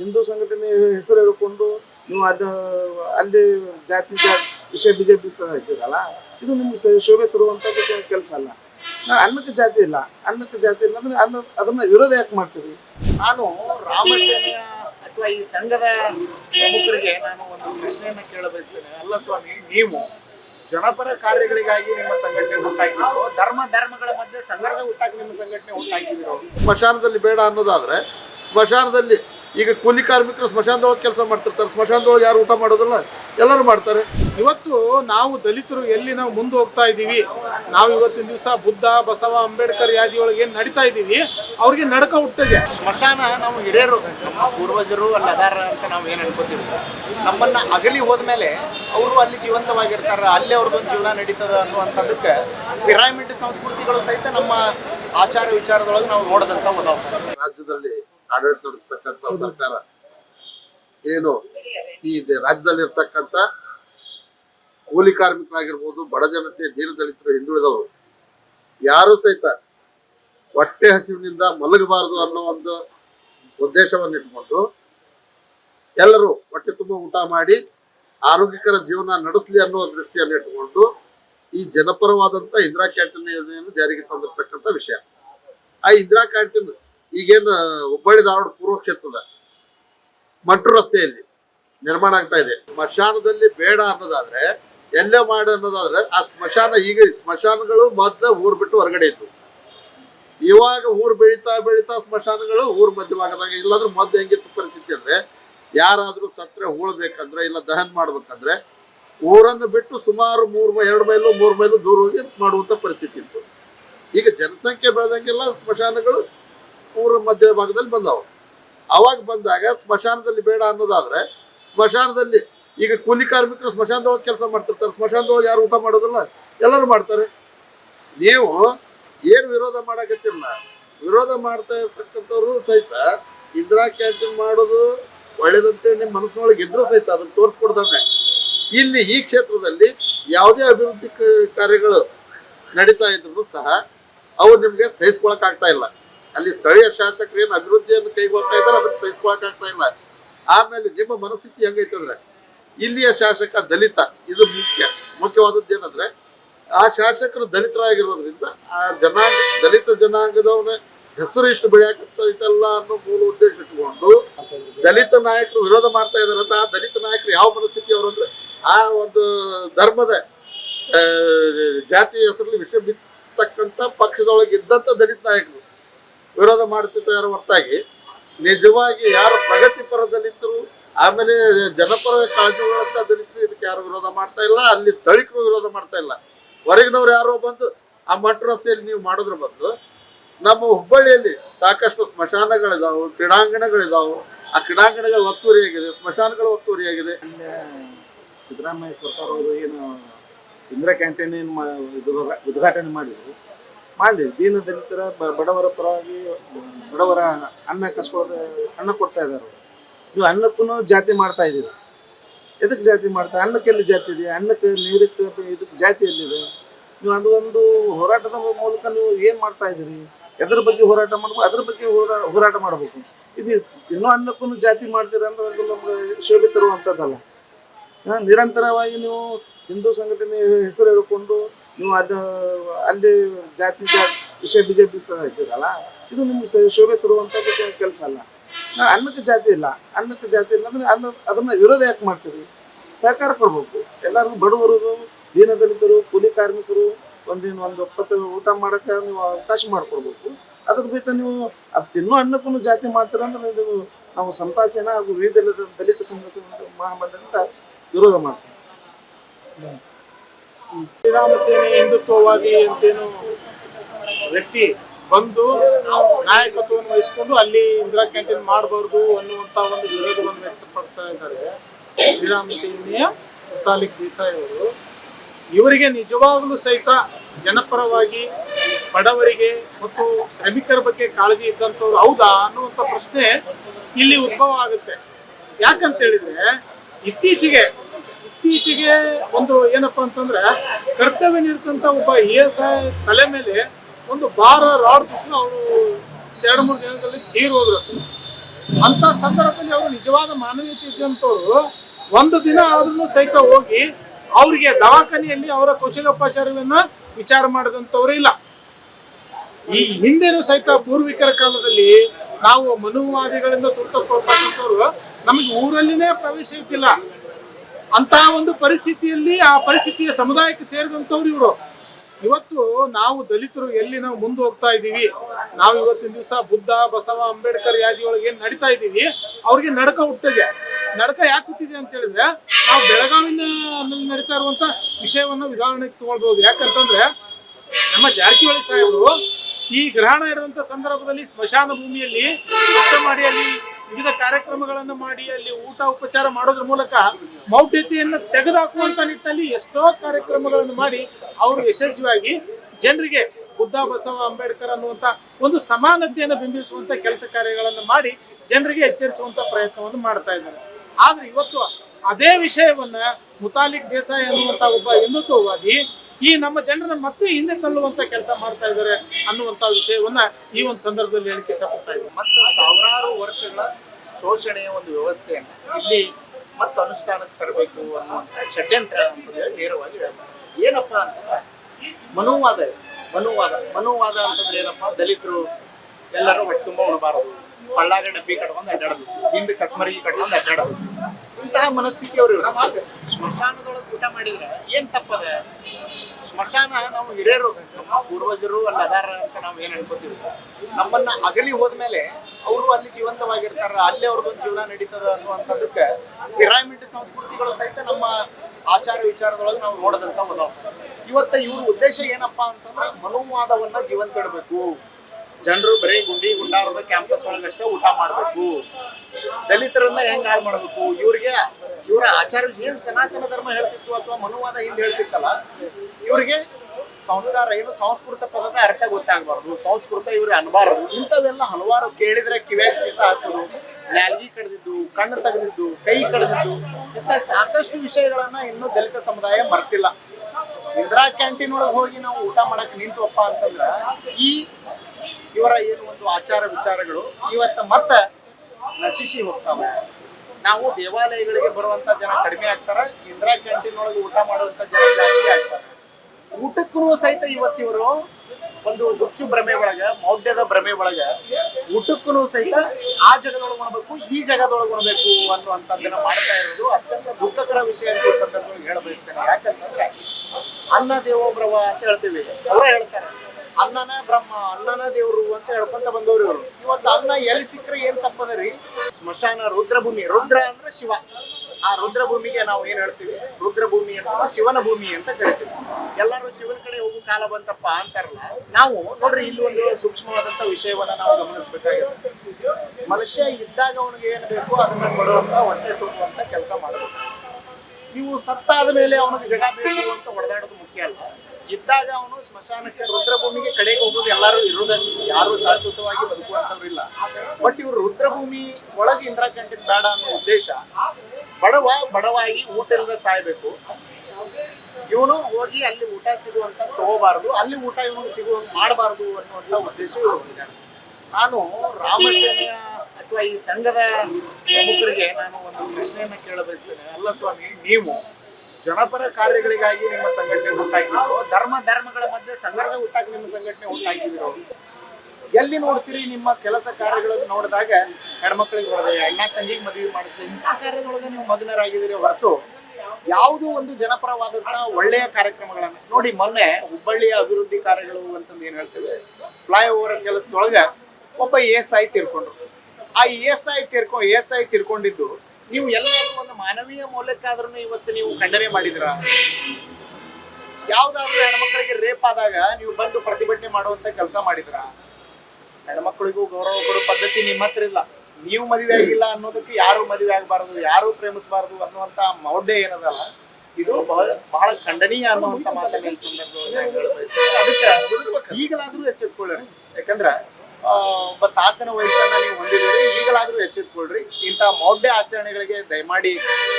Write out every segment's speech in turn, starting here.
ಹಿಂದೂ ಸಂಘಟನೆ ಹೆಸರು ಹೇಳ್ಕೊಂಡು ನೀವು ಅದು ಅಲ್ಲಿ ಜಾತಿ ಜಾತಿ ವಿಷಯ ಬಿಜೆಪಿ ಇದ್ದೀರಲ್ಲ ಇದು ನಿಮ್ಗೆ ಶೋಭೆ ತರುವಂತ ಕೆಲಸ ಅಲ್ಲ. ನಾ ಅನ್ನಕ್ಕೆ ಜಾತಿ ಇಲ್ಲ. ಅನ್ನಕ್ಕೆ ಜಾತಿ ಇಲ್ಲ ಅಂದ್ರೆ ಅನ್ನ ಅದನ್ನ ವಿರೋಧ ಯಾಕೆ ಮಾಡ್ತೀವಿ ನಾನು ರಾಮಸೇನೆಯ ಅಥವಾ ಈ ಸಂಘದ ಪ್ರಮುಖರಿಗೆ ನಾನು ಒಂದು ಪ್ರಶ್ನೆಯನ್ನ ಕೇಳ ಬಯಸ್ತೇನೆ. ಅಲ್ಲ ಸ್ವಾಮಿ ನೀವು ಜನಪರ ಕಾರ್ಯಗಳಿಗಾಗಿ ನಿಮ್ಮ ಸಂಘಟನೆ ಉಂಟಾಗಿದ್ದು ಧರ್ಮ ಧರ್ಮಗಳ ಮಧ್ಯೆ ಸಂಘರ್ಷ ಹುಟ್ಟಾಕಿ ನಿಮ್ಮ ಸಂಘಟನೆ ಹುಟ್ಟಾಕಿದ್ರು ಸ್ಮಶಾನದಲ್ಲಿ ಬೇಡ ಅನ್ನೋದಾದ್ರೆ ಸ್ಮಶಾನದಲ್ಲಿ ಈಗ ಕೂಲಿ ಕಾರ್ಮಿಕರು ಸ್ಮಶಾನದೊಳಗೆ ಕೆಲಸ ಮಾಡ್ತಿರ್ತಾರೆ. ಸ್ಮಶಾನದೊಳಗೆ ಯಾರು ಊಟ ಮಾಡೋದಿಲ್ಲ ಎಲ್ಲರೂ ಮಾಡ್ತಾರೆ. ಇವತ್ತು ನಾವು ದಲಿತರು ಎಲ್ಲಿ ನಾವು ಮುಂದೆ ಹೋಗ್ತಾ ಇದ್ದೀವಿ? ನಾವು ಇವತ್ತಿನ ದಿವಸ ಬುದ್ಧ ಬಸವ ಅಂಬೇಡ್ಕರ್ ಯಾದಿಯೊಳಗೆ ಏನು ನಡೀತಾ ಇದ್ದೀವಿ? ಅವ್ರಿಗೆ ನಡಕ ಹುಟ್ಟಿದೆ. ಸ್ಮಶಾನ ನಾವು ಹಿರಿಯರು ನಮ್ಮ ಪೂರ್ವಜರು ಅಲ್ಲಿ ಅದಾರ ಅಂತ ನಾವು ಏನು ಅನ್ಕೋತೀವಿ? ನಮ್ಮನ್ನ ಅಗಲಿ ಹೋದ್ಮೇಲೆ ಅವರು ಅಲ್ಲಿ ಜೀವಂತವಾಗಿರ್ತಾರೆ ಅಲ್ಲೇ ಅವ್ರದ್ದೊಂದು ಜೀವನ ನಡೀತದ ಅನ್ನುವಂಥದ್ದಕ್ಕೆ ಪಿರಾಮಿಡ್ ಸಂಸ್ಕೃತಿಗಳು ಸಹಿತ ನಮ್ಮ ಆಚಾರ ವಿಚಾರದೊಳಗೆ ನಾವು ನೋಡದಂತ ಒಂದು ರಾಜ್ಯದಲ್ಲಿ ಆಡಳಿತ ನಡೆಸ್ತಕ್ಕಂಥ ಸರ್ಕಾರ ಏನು ಈ ರಾಜ್ಯದಲ್ಲಿರ್ತಕ್ಕಂಥ ಕೂಲಿ ಕಾರ್ಮಿಕರಾಗಿರ್ಬೋದು ಬಡ ಜನತೆ ದೀನದಲಿತರು ಹಿಂದುಳಿದವರು ಯಾರು ಸಹಿತ ಹೊಟ್ಟೆ ಹಸಿವಿನಿಂದ ಮಲಗಬಾರದು ಅನ್ನೋ ಒಂದು ಉದ್ದೇಶವನ್ನು ಇಟ್ಕೊಂಡು ಎಲ್ಲರೂ ಹೊಟ್ಟೆ ತುಂಬ ಊಟ ಮಾಡಿ ಆರೋಗ್ಯಕರ ಜೀವನ ನಡೆಸಲಿ ಅನ್ನೋ ದೃಷ್ಟಿಯನ್ನು ಇಟ್ಕೊಂಡು ಈ ಜನಪರವಾದಂತ ಇಂದಿರಾ ಕ್ಯಾಂಟೀನ್ ಯೋಜನೆಯನ್ನು ಜಾರಿಗೆ ತಂದಿರತಕ್ಕಂಥ ವಿಷಯ. ಆ ಇಂದಿರಾ ಕ್ಯಾಂಟೀನ್ ಈಗೇನು ಹುಬ್ಬಳ್ಳಿ ಧಾರವಾಡ ಪೂರ್ವ ಕ್ಷೇತ್ರದ ಮಂಟ್ರು ರಸ್ತೆಯಲ್ಲಿ ನಿರ್ಮಾಣ ಆಗ್ತಾ ಇದೆ. ಸ್ಮಶಾನದಲ್ಲಿ ಬೇಡ ಅನ್ನೋದಾದ್ರೆ, ಎಲ್ಲೇ ಮಾಡ ಅನ್ನೋದಾದ್ರೆ, ಆ ಸ್ಮಶಾನ ಈಗ ಸ್ಮಶಾನಗಳು ಮೊದ್ಲ ಊರ್ ಬಿಟ್ಟು ಹೊರಗಡೆ ಇತ್ತು ಇವಾಗ ಊರ್ ಬೆಳೀತಾ ಬೆಳೀತಾ ಸ್ಮಶಾನಗಳು ಊರ್ ಮಧ್ಯಭಾಗದಾಗ ಇಲ್ಲಾಂದ್ರೆ ಮೊದ್ಲು ಹೆಂಗಿತ್ತು ಪರಿಸ್ಥಿತಿ ಅಂದ್ರೆ, ಯಾರಾದ್ರೂ ಸತ್ರೆ ಹೂಳ್ಬೇಕಂದ್ರೆ ಇಲ್ಲ ದಹನ್ ಮಾಡ್ಬೇಕಂದ್ರೆ, ಊರನ್ನು ಬಿಟ್ಟು ಸುಮಾರು ಮೂರು ಎರಡು ಮೈಲು ಮೂರು ಮೈಲು ದೂರ ಹೋಗಿ ಮಾಡುವಂತ ಪರಿಸ್ಥಿತಿ ಇತ್ತು. ಈಗ ಜನಸಂಖ್ಯೆ ಬೆಳೆದಂಗೆಲ್ಲ ಸ್ಮಶಾನಗಳು ಊರ ಮಧ್ಯ ಭಾಗದಲ್ಲಿ ಬಂದವು. ಅವಾಗ ಬಂದಾಗ ಸ್ಮಶಾನದಲ್ಲಿ ಬೇಡ ಅನ್ನೋದಾದ್ರೆ ಸ್ಮಶಾನದಲ್ಲಿ ಈಗ ಕೂಲಿ ಕಾರ್ಮಿಕರು ಸ್ಮಶಾನದೊಳಗೆ ಕೆಲಸ ಮಾಡ್ತಿರ್ತಾರೆ. ಸ್ಮಶಾನದೊಳಗೆ ಯಾರು ಊಟ ಮಾಡೋದಿಲ್ಲ? ಎಲ್ಲರೂ ಮಾಡ್ತಾರೆ. ನೀವು ಏನು ವಿರೋಧ ಮಾಡಕತ್ತಿರಲ್ಲ. ವಿರೋಧ ಮಾಡ್ತಾ ಇರ್ತಕ್ಕಂಥವ್ರು ಸಹಿತ ಇಂದಿರಾ ಕ್ಯಾಂಟೀನ್ ಮಾಡೋದು ಒಳ್ಳೇದಂತೇಳಿ ನಿಮ್ಮ ಮನಸ್ಸಿನೊಳಗೆ ಇದ್ರೂ ಸಹಿತ ಅದನ್ನ ತೋರಿಸ್ಕೊಡ್ತಾನೆ. ಇಲ್ಲಿ ಈ ಕ್ಷೇತ್ರದಲ್ಲಿ ಯಾವುದೇ ಅಭಿವೃದ್ಧಿ ಕಾರ್ಯಗಳು ನಡೀತಾ ಇದ್ರು ಸಹ ಅವ್ರು ನಿಮಗೆ ಸಹಿಸ್ಕೊಳಕ್ ಇಲ್ಲ. ಅಲ್ಲಿ ಸ್ಥಳೀಯ ಶಾಸಕರು ಏನು ಅಭಿವೃದ್ಧಿಯನ್ನು ಕೈಗೊಳ್ತಾ ಇದ್ದಾರೆ, ಅದನ್ನು ಸಹಿಸ್ಕೊಳಕಾಗ್ತಾ ಇಲ್ಲ. ಆಮೇಲೆ ನಿಮ್ಮ ಮನಸ್ಥಿತಿ ಹೆಂಗೈತೆ ಅಂದ್ರೆ, ಇಲ್ಲಿಯ ಶಾಸಕ ದಲಿತ, ಇದು ಮುಖ್ಯ, ಮುಖ್ಯವಾದದ್ದು ಏನಂದ್ರೆ, ಆ ಶಾಸಕರು ದಲಿತರಾಗಿರೋದ್ರಿಂದ ಆ ಜನಾಂಗ, ದಲಿತ ಜನಾಂಗದವನ ಹೆಸರು ಇಷ್ಟು ಬೆಳೆಯಾಕತ್ತೈತಲ್ಲ ಅನ್ನೋ ಮೂಲ ಉದ್ದೇಶ ಇಟ್ಕೊಂಡು ದಲಿತ ನಾಯಕರು ವಿರೋಧ ಮಾಡ್ತಾ ಇದಾರೆ ಅಂದ್ರೆ, ಆ ದಲಿತ ನಾಯಕರು ಯಾವ ಮನಸ್ಥಿತಿ ಅವರು ಅಂದ್ರೆ, ಆ ಒಂದು ಧರ್ಮದ ಜಾತಿಯ ಜಾತಿ ಹೆಸರಲ್ಲಿ ವಿಷ ಪಕ್ಷದೊಳಗೆ ಇದ್ದಂಥ ದಲಿತ ನಾಯಕರು. ವಿರೋಧ ಮಾಡುತ್ತಿದ್ದಾರೆ ಹೊರತಾಗಿ? ನಿಜವಾಗಿ ಯಾರು ಪ್ರಗತಿಪರ ದಲಿತರು ಆಮೇಲೆ ಜನಪರ ಕಾಳಜಿಗಳಂತ ಇದಕ್ಕೆ ಯಾರು ವಿರೋಧ ಮಾಡ್ತಾ ಇಲ್ಲ? ಅಲ್ಲಿ ಸ್ಥಳೀಕರು ವಿರೋಧ ಮಾಡ್ತಾ ಇಲ್ಲ. ಹೊರಗಿನವ್ರು ಯಾರೋ ಬಂದು ಆ ಮಠ ರಸ್ತೆಯಲ್ಲಿ ನೀವು ಮಾಡೋದ್ರ ಬಂದು, ನಮ್ಮ ಹುಬ್ಬಳ್ಳಿಯಲ್ಲಿ ಸಾಕಷ್ಟು ಸ್ಮಶಾನಗಳಿದಾವು, ಕ್ರೀಡಾಂಗಣಗಳಿದಾವು. ಆ ಕ್ರೀಡಾಂಗಣಗಳ ಒತ್ತುವರಿಯಾಗಿದೆ ಸ್ಮಶಾನಗಳ ಒತ್ತುವರಿಯಾಗಿದೆ ಸಿದ್ದರಾಮಯ್ಯ ಸರ್ಕಾರ ಅವರು ಏನು ಇಂದಿರಾ ಕ್ಯಾಂಟೀನ್ ಏನು ಉದ್ಘಾಟನೆ ಮಾಡಿದ್ರು. ಮಾಡಲಿ. ದೀನ ದಲಿತರ ಬಡವರ ಪರವಾಗಿ ಬಡವರ ಅನ್ನ ಕಸ್ಕೊಳ್ಳೋದು ಅನ್ನ ಕೊಡ್ತಾ ಇದ್ದಾರೆ. ನೀವು ಅನ್ನಕ್ಕೂ ಜಾತಿ ಮಾಡ್ತಾ ಇದ್ದೀರಿ. ಎದಕ್ಕೆ ಜಾತಿ ಮಾಡ್ತಾ, ಅನ್ನಕ್ಕೆ ಎಲ್ಲಿ ಜಾತಿ ಇದೆ? ಅನ್ನಕ್ಕೆ ನೀರಕ್ಕೆ ಇದಕ್ಕೆ ಜಾತಿ ಎಲ್ಲಿದೆ? ನೀವು ಅದು ಒಂದು ಹೋರಾಟದ ಮೂಲಕ ನೀವು ಏನು ಮಾಡ್ತಾ ಇದ್ದೀರಿ? ಎದ್ರ ಬಗ್ಗೆ ಹೋರಾಟ ಮಾಡಬೇಕು ಅದ್ರ ಬಗ್ಗೆ ಹೋರಾ ಹೋರಾಟ ಮಾಡಬೇಕು. ಇದು ತಿನ್ನೋ ಅನ್ನಕ್ಕೂ ಜಾತಿ ಮಾಡ್ತೀರ ಅಂದ್ರೆ ಅದು ನಮ್ಗೆ ಶೋಭೆ ತರುವಂಥದ್ದಲ್ಲ. ನಿರಂತರವಾಗಿ ನೀವು ಹಿಂದೂ ಸಂಘಟನೆ ಹೆಸರು ಹೇಳ್ಕೊಂಡು ನೀವು ಅದು, ಅಲ್ಲಿ ಜಾತಿ ಜಾತಿ ವಿಷಯ ಬಿಜೆಪಿ ಇದ್ದೀರಲ್ಲ ಇದು ನಿಮ್ಗೆ ಶೋಭೆ ತರುವಂಥದ್ದು ಕೆಲಸ ಅಲ್ಲ. ನಾ ಅನ್ನಕ್ಕೆ ಜಾತಿ ಇಲ್ಲ. ಅನ್ನಕ್ಕೆ ಜಾತಿ ಇಲ್ಲ ಅಂದ್ರೆ ಅನ್ನ, ಅದನ್ನ ವಿರೋಧ ಯಾಕೆ ಮಾಡ್ತೀರಿ? ಸಹಕಾರ ಕೊಡ್ಬೇಕು. ಎಲ್ಲರಿಗೂ ಬಡವರು ದೀನದಲಿತರು, ಕೂಲಿ ಕಾರ್ಮಿಕರು, ಒಂದಿನ ಒಂದು ಒಪ್ಪತ್ತು ಊಟ ಮಾಡೋಕ್ಕೆ ನೀವು ಅವಕಾಶ ಮಾಡಿಕೊಡ್ಬೇಕು. ಅದ್ರ ಬಿಟ್ಟು ನೀವು ಅದು ತಿನ್ನೋ ಅನ್ನಕ್ಕೂ ಜಾತಿ ಮಾಡ್ತೀರಂದ್ರೆ ನೀವು, ನಾವು ಸಂತಾಸೇನ ಹಾಗೂ ವಿವಿಧ ದಲಿತ- ಸಂಘ ಮಹಾಮಂಡಳಿಂದ ವಿರೋಧ ಮಾಡ್ತೀವಿ. ಶ್ರೀರಾಮ ಸೇನೆ ಹಿಂದುತ್ವವಾದಿ ಅಂತೇನು ವ್ಯಕ್ತಿ ಬಂದು ನಾಯಕತ್ವವನ್ನು ವಹಿಸಿಕೊಂಡು ಅಲ್ಲಿ ಇಂದಿರಾ ಕ್ಯಾಂಟೀನ್ ಮಾಡಬಾರ್ದು ಅನ್ನುವಂತ ಒಂದು ವಿರೋಧವನ್ನು ವ್ಯಕ್ತಪಡ್ತಾ ಇದ್ದಾರೆ. ಶ್ರೀರಾಮ ಸೇನೆಯ ಮುತಾಲಿಕ್ ದೇಸಾಯಿ ಇವರಿಗೆ ನಿಜವಾಗಲೂ ಸಹಿತ ಜನಪರವಾಗಿ, ಬಡವರಿಗೆ ಮತ್ತು ಶ್ರಮಿಕರ ಬಗ್ಗೆ ಕಾಳಜಿ ಇದ್ದಂಥವ್ರು ಹೌದಾ ಅನ್ನುವಂಥ ಪ್ರಶ್ನೆ ಇಲ್ಲಿ ಉದ್ಭವ ಆಗುತ್ತೆ. ಯಾಕಂತ ಹೇಳಿದ್ರೆ ಇತ್ತೀಚೆಗೆ ಇತ್ತೀಚೆಗೆ ಒಂದು ಏನಪ್ಪಾ ಅಂತಂದ್ರೆ ಕರ್ತವ್ಯ ಒಬ್ಬ ಇ ಎಸ್ ಐ ತಲೆ ಮೇಲೆ ಒಂದು ಭಾರ ರಾಡ್ ಬಿಟ್ಟು ಅವರು ಎರಡು ಮೂರು ದಿನಗಳಲ್ಲಿ ತೀರೋದ್ರು ಅಂತ ಸಂದರ್ಭದಲ್ಲಿ ಅವರು ನಿಜವಾದ ಮಾನವೀಯತೆ ಇದ್ದಂಥವ್ರು ಒಂದು ದಿನ ಆದ್ರೂ ಸಹಿತ ಹೋಗಿ ಅವರಿಗೆ ದವಾಖಾನೆಯಲ್ಲಿ ಅವರ ಕುಶಲೋಪಚಾರವನ್ನ ವಿಚಾರ ಮಾಡಿದಂಥವ್ರು ಇಲ್ಲ. ಈ ಹಿಂದೆನೂ ಸಹಿತ ಪೂರ್ವಿಕರ ಕಾಲದಲ್ಲಿ ನಾವು ಮನುವಾದಿಗಳಿಂದ ತುರ್ತಕ್ಕಂಥವ್ರು ನಮಗೆ ಊರಲ್ಲಿನೇ ಪ್ರವೇಶ ಇದ್ದಿಲ್ಲ ಅಂತ ಒಂದು ಪರಿಸ್ಥಿತಿಯಲ್ಲಿ ಆ ಪರಿಸ್ಥಿತಿಯ ಸಮುದಾಯಕ್ಕೆ ಸೇರಿದಂಥವ್ರು ಇವರು. ಇವತ್ತು ನಾವು ದಲಿತರು ಎಲ್ಲಿ ನಾವು ಮುಂದೆ ಹೋಗ್ತಾ ಇದ್ದೀವಿ? ನಾವು ಇವತ್ತಿನ ದಿವಸ ಬುದ್ಧ, ಬಸವ, ಅಂಬೇಡ್ಕರ್ ಯಾದಿಯೊಳಗೆ ಏನ್ ನಡೀತಾ ಇದ್ದೀವಿ? ಅವ್ರಿಗೆ ನಡಕ ಹುಟ್ಟಿದೆ. ನಡಕ ಯಾಕೆ ಹುಟ್ಟಿದೆ ಅಂತ ಹೇಳಿದ್ರೆ, ನಾವು ಬೆಳಗಾವಿನ ನಲ್ಲಿ ನಡೀತಾ ಇರುವಂತ ವಿಷಯವನ್ನು ಉದಾಹರಣೆಗೆ ತಗೊಳ್ಬಹುದು. ಯಾಕಂತಂದ್ರೆ, ನಮ್ಮ ಜಾರಕಿಹೊಳಿ ಸಾಹೇಬರು ಈ ಗ್ರಹಣ ಇರುವಂತ ಸಂದರ್ಭದಲ್ಲಿ ಸ್ಮಶಾನ ಭೂಮಿಯಲ್ಲಿ ಸ್ವಚ್ಛ ಮಾಡಿ, ಅಲ್ಲಿ ವಿವಿಧ ಕಾರ್ಯಕ್ರಮಗಳನ್ನು ಮಾಡಿ, ಅಲ್ಲಿ ಊಟ ಉಪಚಾರ ಮಾಡೋದ್ರ ಮೂಲಕ ಮೌಢ್ಯತೆಯನ್ನು ತೆಗೆದುಹಾಕುವಂತ ನಿಟ್ಟಿನಲ್ಲಿ ಎಷ್ಟೋ ಕಾರ್ಯಕ್ರಮಗಳನ್ನು ಮಾಡಿ ಅವರು ಯಶಸ್ವಿಯಾಗಿ ಜನರಿಗೆ ಬುದ್ಧ, ಬಸವ, ಅಂಬೇಡ್ಕರ್ ಅನ್ನುವಂತ ಒಂದು ಸಮಾನತೆಯನ್ನು ಬಿಂಬಿಸುವಂತ ಕೆಲಸ ಕಾರ್ಯಗಳನ್ನು ಮಾಡಿ ಜನರಿಗೆ ಎಚ್ಚರಿಸುವಂತ ಪ್ರಯತ್ನವನ್ನು ಮಾಡ್ತಾ ಇದ್ದಾರೆ. ಆದ್ರೆ ಇವತ್ತು ಅದೇ ವಿಷಯವನ್ನ ಮುತಾಲಿಕ್ ದೇಸಾಯಿ ಅನ್ನುವಂತ ಒಬ್ಬ ಹಿಂದುತ್ವವಾದಿ ಈ ನಮ್ಮ ಜನರನ್ನ ಮತ್ತೆ ಹಿಂದೆ ತಳ್ಳುವಂತ ಕೆಲಸ ಮಾಡ್ತಾ ಇದ್ದಾರೆ ಅನ್ನುವಂತ ವಿಷಯವನ್ನ ಈ ಒಂದು ಸಂದರ್ಭದಲ್ಲಿ ಹೇಳಿಕೆ ಇಷ್ಟಪಡ್ತಾ ಇದ್ದಾರೆ ಮತ್ತು ಸಾವಿರಾರು ವರ್ಷಗಳ ಶೋಷಣೆಯ ಒಂದು ವ್ಯವಸ್ಥೆಯನ್ನ ಇಲ್ಲಿ ಮತ್ತೆ ಅನುಷ್ಠಾನಕ್ಕೆ ತರಬೇಕು ಅನ್ನುವಂತ ಷಡ್ಯಂತ್ರ ಅಂತ ನೇರವಾಗಿ ಹೇಳ್ತಾರೆ. ಏನಪ್ಪಾ ಅಂತಂದ್ರೆ ಮನುವಾದ ಮನುವಾದ. ಮನುವಾದ ಅಂತಂದ್ರೆ ಏನಪ್ಪಾ? ದಲಿತರು ಎಲ್ಲರೂ ಹೊಟ್ಟೆ ತುಂಬ ಉಣಬಾರದು. ಪಳ್ಳಾಗ ಡಬ್ಬಿ ಕಟ್ಕೊಂಡು ಅಡ್ಡಾಡಬೇಕು ಹಿಂದೆ ಕಸ್ಮರಿಗೆ ಕಟ್ಕೊಂಡು ಅಡ್ಡಾಡಬೇಕು ಇಂತಹ ಮನಸ್ಥಿತಿ ಅವರು ಸ್ಮಶಾನದೊಳಗೆ ಊಟ ಮಾಡಿದ್ರೆ ಏನ್ ತಪ್ಪದ? ಸ್ಮಶಾನ ನಾವು ಹಿರಿಯರು, ನಮ್ಮ ಪೂರ್ವಜರು ಅಲ್ಲಿ ಅದಾರ ಅಂತ ನಾವು ಏನ್ ಅನ್ಕೋತೀವಿ? ನಮ್ಮನ್ನ ಅಗಲಿ ಹೋದ್ಮೇಲೆ ಅವರು ಅಲ್ಲಿ ಜೀವಂತವಾಗಿರ್ತಾರ, ಅಲ್ಲೇ ಅವ್ರದ್ದೊಂದು ಜೀವನ ನಡೀತದ ಅನ್ನುವಂಥದ್ದಕ್ಕೆ ಪಿರಾಮಿಡ್ ಸಂಸ್ಕೃತಿಗಳು ಸಹಿತ ನಮ್ಮ ಆಚಾರ ವಿಚಾರದೊಳಗೆ ನಾವು ನೋಡದಂತ ಅದಾವ ಇವತ್ತ ಇವ್ರ ಉದ್ದೇಶ ಏನಪ್ಪಾ ಅಂತಂದ್ರೆ ಮನೋವಾದವನ್ನ ಜೀವಂತ ಇಡಬೇಕು. ಜನರು ಬರೀ ಗುಂಡಿ ಗುಂಡಾರದ ಕ್ಯಾಂಪಸ್ ಒಳಗಷ್ಟೇ ಊಟ ಮಾಡಬೇಕು. ದಲಿತರನ್ನ ಹೆಂಗ್ ಹಾಳು ಮಾಡಬೇಕು? ಇವ್ರಿಗೆ, ಇವರ ಆಚಾರ ಏನ್ ಸನಾತನ ಧರ್ಮ ಹೇಳ್ತಿತ್ತು ಅಥವಾ ಮನುವಾದ ಹಿಂದೆ ಹೇಳ್ತಿತ್ತಲ್ಲ, ಇವ್ರಿಗೆ ಸಂಸ್ಕಾರ, ಏನು ಸಂಸ್ಕೃತ ಪದದ ಅರ್ಥ ಗೊತ್ತಾಗಬಾರ್ದು. ಸಂಸ್ಕೃತ ಇವ್ರಿಗೆ ಅನ್ಬಾರದು. ಇಂಥವೆಲ್ಲ ಹಲವಾರು ಕೇಳಿದ್ರೆ ಕಿವ್ಯಾಗ ಸೀಸ ಹಾಕೋದು ನ್ಯಾಲ್ಗಿ ಕಡ್ದಿದ್ದು, ಕಣ್ಣು ತೆಗೆದಿದ್ದು, ಕೈ ಕಡ್ದಿದ್ದು, ಇಂಥ ಸಾಕಷ್ಟು ವಿಷಯಗಳನ್ನ ಇನ್ನೂ ದಲಿತ ಸಮುದಾಯ ಮರ್ತಿಲ್ಲ. ಇಂದಿರಾ ಕ್ಯಾಂಟೀನ್ ಒಳಗೆ ಹೋಗಿ ನಾವು ಊಟ ಮಾಡಕ್ ನಿಂತುವಪ್ಪ ಅಂತಂದ್ರ ಈ ಇವರ ಏನು ಒಂದು ಆಚಾರ ವಿಚಾರಗಳು, ಇವತ್ತು ಮತ್ತೆ ನಶಿಸಿ ಹೋಗ್ತಾವೆ. ನಾವು ದೇವಾಲಯಗಳಿಗೆ ಬರುವಂತ ಜನ ಕಡಿಮೆ ಆಗ್ತಾರೆ, ಇಂದಿರಾ ಕ್ಯಾಂಟೀನ್ ಒಳಗೆ ಊಟ ಮಾಡುವಂತ ಜನ ಜಾಸ್ತಿ ಆಗ್ತಾರೆ. ಊಟಕ್ಕೂ ಸಹಿತ ಇವತ್ತಿವರು ಒಂದು ಹುಚ್ಚು ಭ್ರಮೆ ಒಳಗ, ಮೌಢ್ಯದ ಭ್ರಮೆ ಒಳಗ ಊಟಕ್ಕೂ ಸಹಿತ ಆ ಜಗದೊಳಗೆ ಉಣಬೇಕು, ಈ ಜಗದೊಳಗೆ ಉಣಬೇಕು ಅನ್ನುವಂಥದ್ದನ್ನ ಮಾಡ್ತಾ ಇರೋದು ಅತ್ಯಂತ ದುಃಖಕರ ವಿಷಯ ಅಂತ ಈ ಸಂದರ್ಭದಲ್ಲಿ ಹೇಳ ಬಯಸ್ತೇನೆ ಯಾಕಂತಂದ್ರೆ ಅನ್ನ ದೇವೋ ಬ್ರವ ಅಂತ ಹೇಳ್ತೀವಿ. ಅವರೇ ಹೇಳ್ತಾರೆ. ಅನ್ನನ ಬ್ರಹ್ಮ ಅನ್ನನ ದೇವ್ರು ಅಂತ ಹೇಳ್ಕೊಂತ ಬಂದವರು ಇವರು. ಇವತ್ತು ಅನ್ನ ಎಲ್ಲಿ ಸಿಕ್ಕರೆ ಏನ್ ತಪ್ಪದರಿ ಸ್ಮಶಾನ ರುದ್ರಭೂಮಿ. ರುದ್ರ ಅಂದ್ರೆ ಶಿವ. ಆ ರುದ್ರಭೂಮಿಗೆ ನಾವು ಏನ್ ಹೇಳ್ತೀವಿ? ರುದ್ರಭೂಮಿ ಅಂತ ಶಿವನ ಭೂಮಿ ಅಂತ ಕರಿತೀವಿ. ಎಲ್ಲರೂ ಶಿವನ ಕಡೆ ಹೋಗು ಕಾಲ ಬಂತಪ್ಪ ಅಂತಾರಲ್ಲ, ನಾವು ನೋಡ್ರಿ ಇಲ್ಲಿ ಒಂದು ಸೂಕ್ಷ್ಮವಾದಂತ ವಿಷಯವನ್ನ ನಾವು ಗಮನಿಸ್ಬೇಕಾಗಿರುತ್ತೆ ಮನುಷ್ಯ ಇದ್ದಾಗ ಅವನಿಗೆ ಏನ್ ಬೇಕು ಅದನ್ನ ಕೊಡುವಂತ ಹೊಟ್ಟೆ ತುಂಬುವಂತ ಕೆಲಸ ಮಾಡಬೇಕು. ನೀವು ಸತ್ತಾದ ಮೇಲೆ ಅವನಿಗೆ ಜಗ ಬೇಕು ಅಂತ ಇದ್ದಾಗ ಅವನು ಸ್ಮಶಾನಕ್ಕೆ ರುದ್ರಭೂಮಿಗೆ ಕಡೆಗೆ ಹೋಗೋದು ಎಲ್ಲರೂ ಇರೋದ, ಯಾರು ಶಾಶ್ವತವಾಗಿ ಬದುಕುವಂತವ್ರು ಇಲ್ಲ. ಬಟ್ ಇವ್ರು ರುದ್ರಭೂಮಿ ಒಳಗೆ ಇಂದಿರಾ ಕ್ಯಾಂಟೀನ್ ಬೇಡ ಅನ್ನೋ ಉದ್ದೇಶ, ಬಡವ ಬಡವಾಗಿ ಊಟ ಇಲ್ಲದೆ ಸಾಯ್ಬೇಕು. ಇವನು ಹೋಗಿ ಅಲ್ಲಿ ಊಟ ಸಿಗುವಂತ ತಗೋಬಾರ್ದು, ಅಲ್ಲಿ ಊಟ ಇವನು ಸಿಗುವಂತ ಮಾಡಬಾರ್ದು ಅನ್ನುವಂತ ಉದ್ದೇಶ ಇವರು ನಾನು ರಾಮಸೇನೆಯ ಅಥವಾ ಈ ಸಂಘದ ಪ್ರಮುಖರಿಗೆ ನಾನು ಒಂದು ಪ್ರಶ್ನೆಯನ್ನ ಕೇಳ ಬಯಸ್ತೇನೆ ಅಲ್ಲ ಸ್ವಾಮಿ, ನೀವು ಜನಪರ ಕಾರ್ಯಗಳಿಗಾಗಿ ನಿಮ್ಮ ಸಂಘಟನೆ ಹುಟ್ಟಾಕಿದ್ರು. ಧರ್ಮ, ಧರ್ಮಗಳ ಮಧ್ಯೆ ಸಂಘರ್ಷ ಹುಟ್ಟಾಕಿ ನಿಮ್ಮ ಸಂಘಟನೆ ಹುಟ್ಟಾಕಿದ್ರು. ಎಲ್ಲಿ ನೋಡ್ತೀರಿ ನಿಮ್ಮ ಕೆಲಸ ಕಾರ್ಯಗಳನ್ನು ನೋಡಿದಾಗ ಹೆಣ್ಮಕ್ಳಿಗೆ ಹೊಡೆದೆ ಅಣ್ಣ ತಂಗಿಗೆ ಮದುವೆ ಮಾಡಿಸ್ತೀವಿ ಇಂಥ ಕಾರ್ಯದೊಳಗೆ ನೀವು ಮಗ್ನರಾಗಿದ್ದೀರಿ ಹೊರತು ಯಾವುದು ಒಂದು ಜನಪರವಾದಂತಹ ಒಳ್ಳೆಯ ಕಾರ್ಯಕ್ರಮಗಳನ್ನ ನೋಡಿ ಮೊನ್ನೆ ಹುಬ್ಬಳ್ಳಿಯ ಅಭಿವೃದ್ಧಿ ಕಾರ್ಯಗಳು ಅಂತಂದು ಏನ್ ಹೇಳ್ತೇವೆ? ಫ್ಲೈಓವರ್ ಕೆಲಸದೊಳಗೆ ಒಬ್ಬ ಎಸ್ ಐ ತೀರ್ಕೊಂಡ್ರು. ಆ ಎಸ್ ಐ ತೀರ್ಕೊ ಎಸ್ ಐ ತೀರ್ಕೊಂಡಿದ್ದು ನೀವು ಎಲ್ಲರೂ ಒಂದು ಮಾನವೀಯ ಮೌಲ್ಯಕ್ಕಾದ್ರೂ ಇವತ್ತು ನೀವು ಖಂಡನೆ ಮಾಡಿದ್ರ ಯಾವ್ದಾದ್ರು ಹೆಣ್ಮಕ್ಳಿಗೆ ರೇಪ್ ಆದಾಗ ನೀವು ಬಂದು ಪ್ರತಿಭಟನೆ ಮಾಡುವಂತ ಕೆಲಸ ಮಾಡಿದ್ರ ಹೆಣ್ಮಕ್ಳಿಗೂ ಗೌರವ ಕೊಡೋ ಪದ್ಧತಿ ನಿಮ್ಮ ಹತ್ರ ಇಲ್ಲ. ನೀವು ಮದುವೆ ಆಗಿಲ್ಲ ಅನ್ನೋದಕ್ಕೆ ಯಾರು ಮದುವೆ ಆಗಬಾರದು ಯಾರು ಪ್ರೇಮಿಸಬಾರದು ಅನ್ನುವಂತ ಮೌಢ್ಯ ಏನದಲ್ಲ ಇದು ಬಹಳ ಬಹಳ ಖಂಡನೀಯ ಅನ್ನುವಂತ ಮಾತನ್ನ ಸಂದರ್ಭದಲ್ಲಿ. ಅದಕ್ಕೆ ಈಗಲಾದ್ರೂ ಎಚ್ಚೆತ್ಕೊಳ್ಳಿ ಯಾಕಂದ್ರ ಒಬ್ಬ ತಾತನ ವಯಸ್ಸನ್ನ ನೀವು ಹೊಂದಿದ್ದೀರಿ. ಈಗಲಾದ್ರೂ ಎಚ್ಚೆತ್ಕೊಳ್ರಿ. ಇಂಥ ಮೌಢ್ಯ ಆಚರಣೆಗಳಿಗೆ ದಯಮಾಡಿ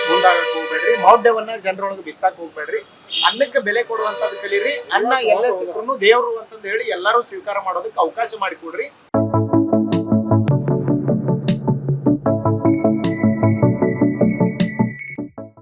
ಮುಂದಾಗಕ್ ಹೋಗ್ಬೇಡ್ರಿ ಮೌಢ್ಯವನ್ನ ಜನರೊಳಗೆ ಬಿತ್ತಾಕ್ ಹೋಗ್ಬೇಡ್ರಿ. ಅನ್ನಕ್ಕೆ ಬೆಲೆ ಕೊಡುವಂತದ್ದು ಕಲೀರಿ. ಅನ್ನ ಎಲ್ಲ ಸಿಕ್ಕರು ದೇವ್ರು ಅಂತಂದು ಹೇಳಿ ಎಲ್ಲರೂ ಸ್ವೀಕಾರ ಮಾಡೋದಕ್ಕೆ ಅವಕಾಶ ಮಾಡಿಕೊಡ್ರಿ.